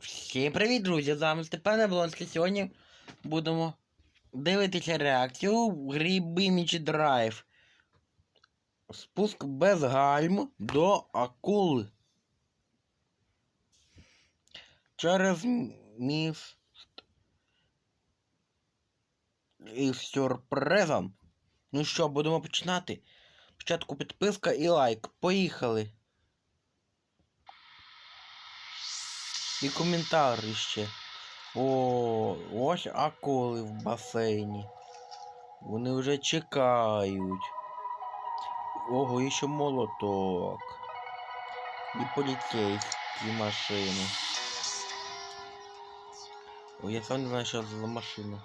Всім привіт, друзі! З вами Степан Яблонський. Сьогодні будемо дивитися реакцію в грі Bimage Drive. Спуск без гальм до акули. Через міст. Із сюрпризом. Ну що, будемо починати. Спочатку підписка і лайк. Поїхали. І коментар ще. О, ось акули в басейні. Вони вже чекають. Ого, і ще молоток. І поліцейські машини. Ой, я сам не знаю, що за машина.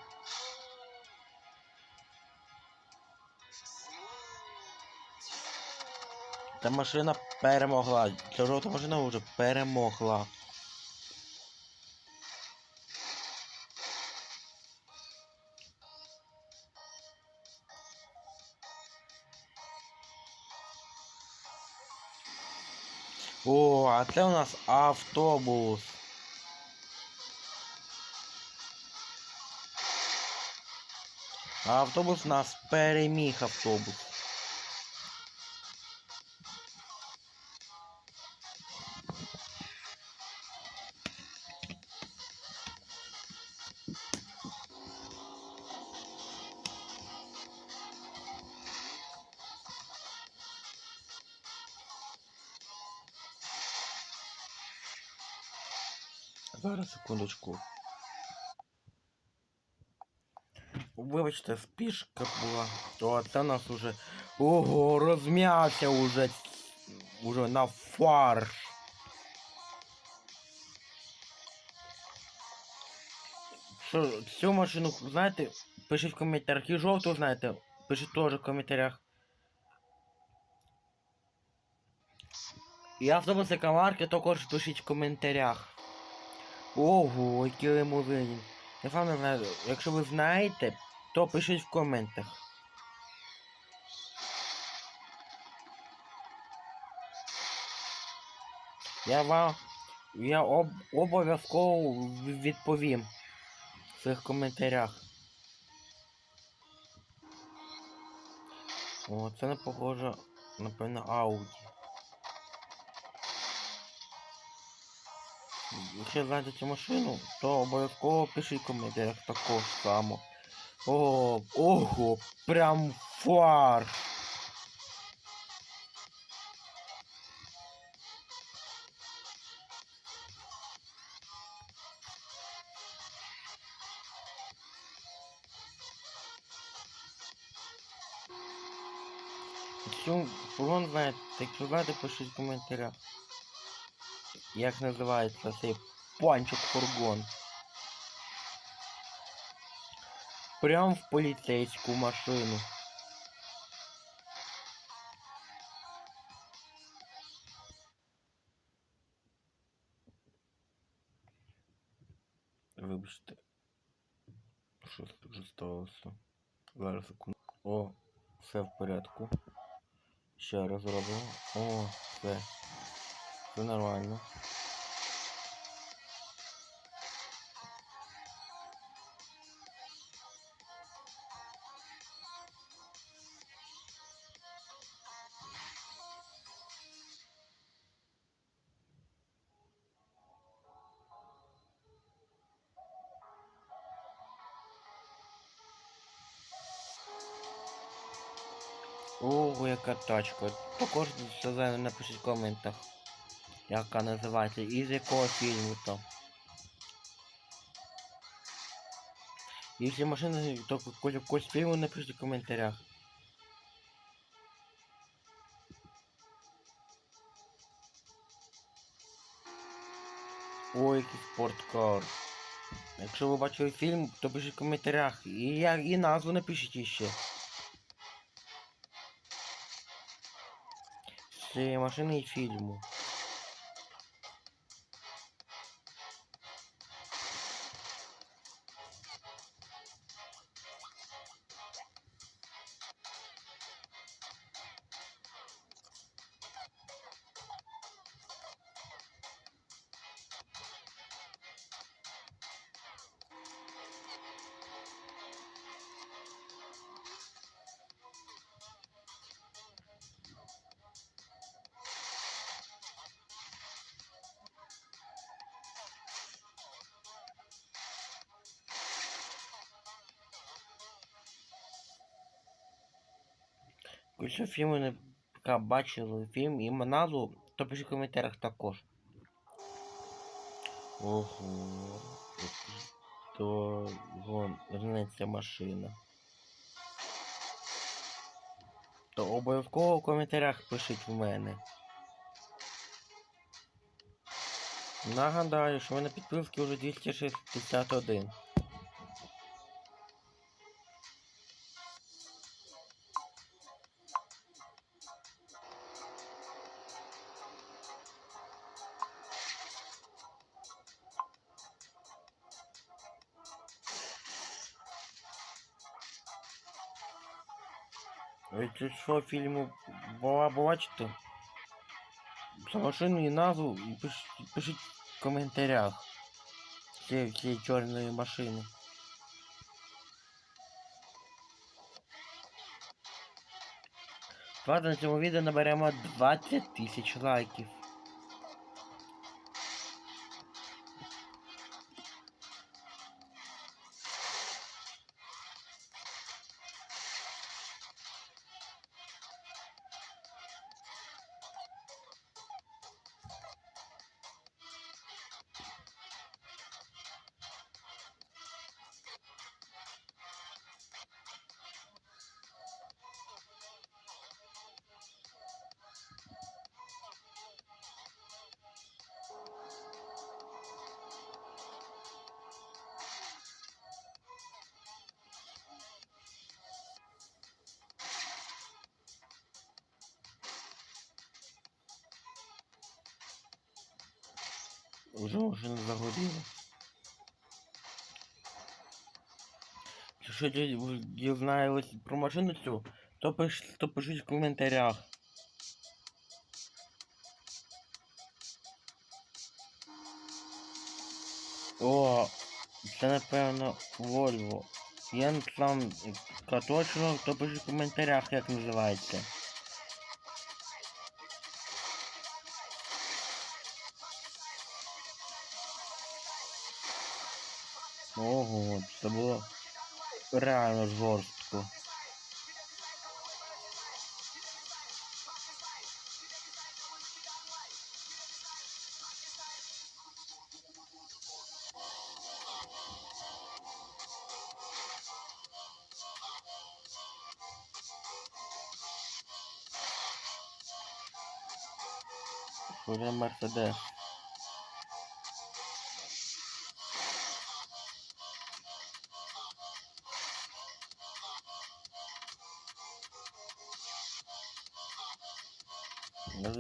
Та машина перемогла. Жовта машина вже перемогла. О, а це у нас автобус. А автобус нас переміг автобус. Зараз секундочку. Вибачте, спішка була. То це нас уже. Ого, розм'явся уже. Уже на фарш. Що, цю машину, знаєте, пишіть в коментарях. І жовту знаєте, пишіть теж в коментарях. І автобуси камарки також пишіть в коментарях. Ого, який лимузин. Я сам не знаю, якщо ви знаєте, то пишіть в коментах. Я вам я об, обов'язково відповім в своїх коментарях. О, це не похоже, напевно, Ауді. Якщо знаєте цю машину, то обов'язково пишіть в коментарях також само. О, ого, прям фарш. Якщо фургон знаєте, якщо знаєте, пишіть в коментарях. Як називається цей панчик фургон? Прям в поліцейську машину. Вибачте. Що це вже сталося? Зараз секунду. О, все в порядку. Ще раз робимо. О, все. Все нормально. Ого, яка тачка. Також напишіть в коментах. Яка називається і з якого фільму то. Якщо машина, то якогось фільму напишіть в коментарях. Ой, який спорткар. Якщо ви бачили фільм, то пишіть в коментарях. І, і назву напишіть іще. З машини і фільму. Якщо фільм ви не поки бачили фільм і назву, то пишіть в коментарях також. Ого. То вон гнеться машина. То обов'язково в коментарях пишіть в мене. Нагадаю, що в мене підписки вже 261. Якщо що фільму була бачите, за машину і назву і пишіть, пишіть в коментарях цієї, цієї чорної машини. Ладно, на цьому відео наберемо 20 тисяч лайків. Уже машина загоріла. Якщо ді- ви про машину цю, то, пиш, то пишіть в коментарях. О, це напевно Volvo. Я не сам точно, то пишіть в коментарях, як називається. Ого, це було реально жорстко. Уже Мерседес.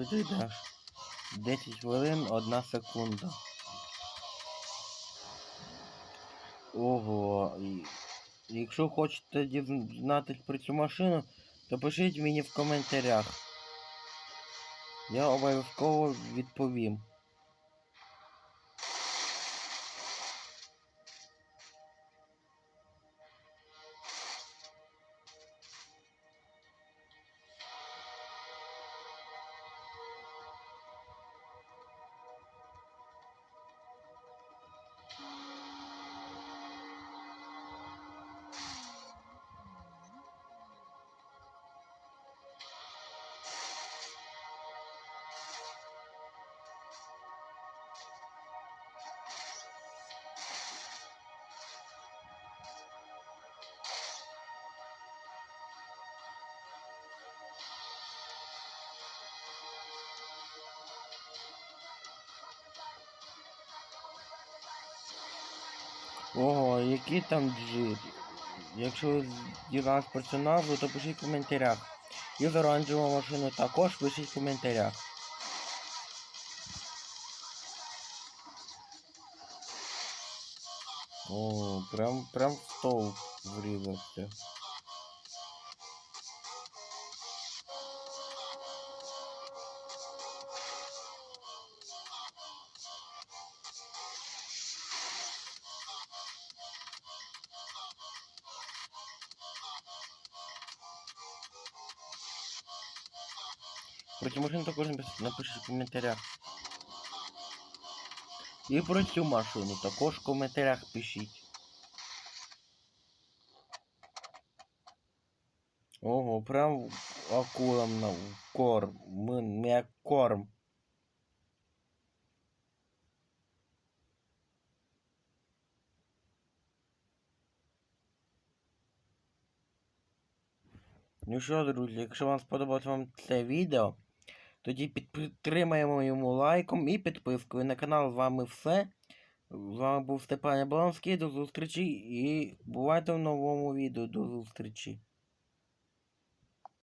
Завжди 10 хвилин, 1 секунда. Ого. Якщо хочете дізнатись про цю машину, то пишіть мені в коментарях. Я обов'язково відповім. Ого, який там джип. Якщо ви дізнались про то пишіть в коментарях. І за оранжеву машину також пишіть в коментарях. О, прям, прям в стовп врізався. Про машину також напишіть в коментарях. І про цю машину також в коментарях пишіть. Ого, прям акулам на корм. Ми, як корм. Ну що, друзі, якщо вам сподобалось вам це відео, тоді підтримаємо йому лайком і підпискою. На канал з вами все. З вами був Степан Яблонський. До зустрічі і бувайте в новому відео. До зустрічі.